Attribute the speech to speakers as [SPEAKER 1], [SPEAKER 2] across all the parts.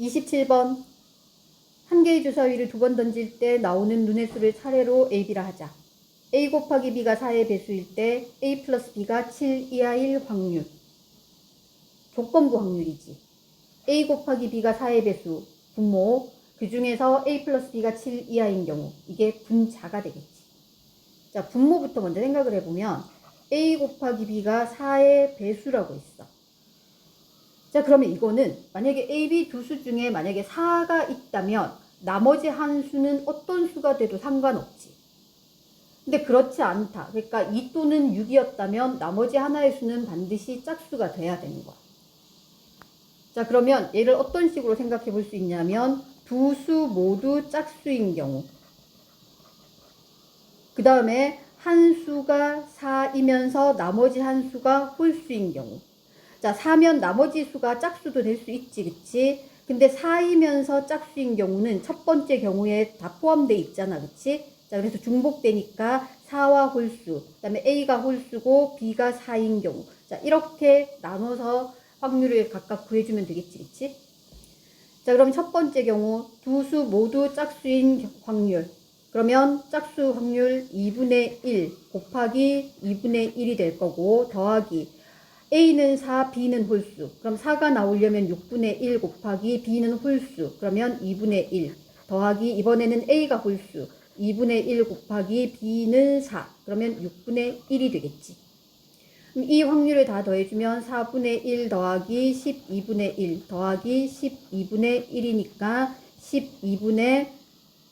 [SPEAKER 1] 27번 한 개의 주사위를 두 번 던질 때 나오는 눈의 수를 차례로 A, B라 하자. A 곱하기 B가 4의 배수일 때 A 플러스 B가 7 이하일 확률. 조건부 확률이지. A 곱하기 B가 4의 배수, 분모. 그 중에서 A 플러스 B가 7 이하인 경우. 이게 분자가 되겠지. 자, 분모부터 먼저 생각을 해보면 A 곱하기 B가 4의 배수라고 있어. 자, 그러면 이거는 만약에 A, B 두 수 중에 만약에 4가 있다면 나머지 한 수는 어떤 수가 돼도 상관없지. 근데 그렇지 않다. 그러니까 2 또는 6이었다면 나머지 하나의 수는 반드시 짝수가 돼야 되는 거야. 자, 그러면 얘를 어떤 식으로 생각해 볼 수 있냐면 두 수 모두 짝수인 경우. 그 다음에 한 수가 4이면서 나머지 한 수가 홀수인 경우. 자, 4면 나머지 수가 짝수도 될 수 있지, 그치? 근데 4이면서 짝수인 경우는 첫 번째 경우에 다 포함되어 있잖아, 그치? 자, 그래서 중복되니까 4와 홀수, 그 다음에 A가 홀수고 B가 4인 경우. 자, 이렇게 나눠서 확률을 각각 구해주면 되겠지, 그치? 자, 그럼 첫 번째 경우 두 수 모두 짝수인 확률. 그러면 짝수 확률 2분의 1 곱하기 2분의 1이 될 거고 더하기 A는 4, B는 홀수. 그럼 4가 나오려면 6분의 1 곱하기 B는 홀수. 그러면 2분의 1 더하기 이번에는 A가 홀수. 2분의 1 곱하기 B는 4. 그러면 6분의 1이 되겠지. 그럼 이 확률을 다 더해주면 4분의 1 더하기 12분의 1 더하기 12분의 1이니까 12분의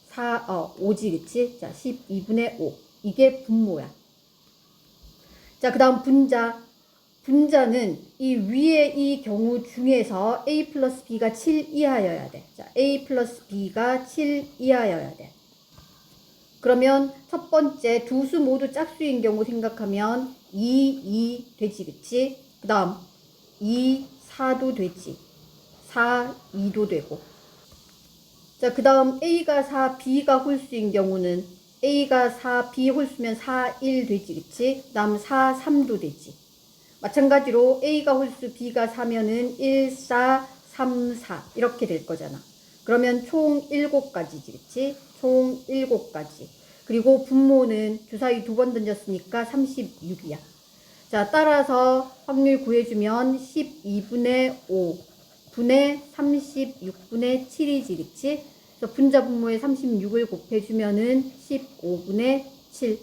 [SPEAKER 1] 4, 어, 5지, 그치? 자, 12분의 5. 이게 분모야. 자, 그 다음 분자. 분자는 이 위에 이 경우 중에서 A 플러스 B가 7 이하여야 돼. 자, A 플러스 B가 7 이하여야 돼. 그러면 첫 번째 두 수 모두 짝수인 경우 생각하면 2, 2 되지, 그치? 그 다음 2, 4도 되지. 4, 2도 되고. 자, 그 다음 A가 4, B가 홀수인 경우는 A가 4, B 홀수면 4, 1 되지, 그치? 그 다음 4, 3도 되지. 마찬가지로 A가 홀수, B가 4면은 1, 4, 3, 4 이렇게 될 거잖아. 그러면 총 7가지지, 그치? 총 7가지. 그리고 분모는 주사위 두 번 던졌으니까 36이야. 자, 따라서 확률 구해주면 12분의 5 분의 36분의 7이지, 그치? 그래서 분자 분모에 36을 곱해주면은 15분의 7.